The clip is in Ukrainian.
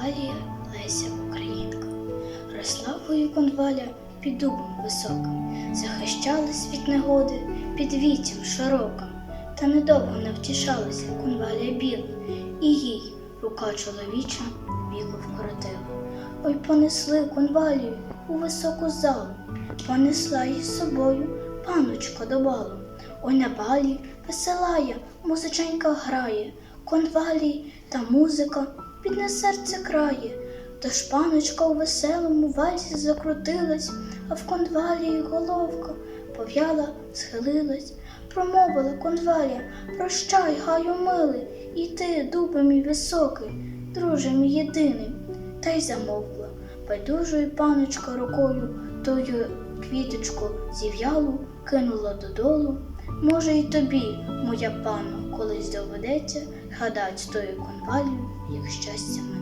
Конвалія Леся Українка. Росла вою конваля під дубом високим, захищалась від негоди під віттям широким. Та недовго не втішалася конвалія біла, і їй рука чоловіча віку вкоротила. Ой, понесли конвалію у високу залу, понесла її з собою паночка до балу. Ой, на балі веселая, музиченька грає, конвалії та музика підне серце крає. Тож паночка у веселому вальсі закрутилась, а в конвалії головка пов'яла, схилилась, промовила конвалія, прощай, гаю милий, і ти, дубе мій високий, друже мій єдиний, та й замовкла. Байдужою паночка рукою тою квіточку зів'ялу кинула додолу. Може, і тобі, моя пану, колись доведеться гадать тою конвалію, як щастя мене.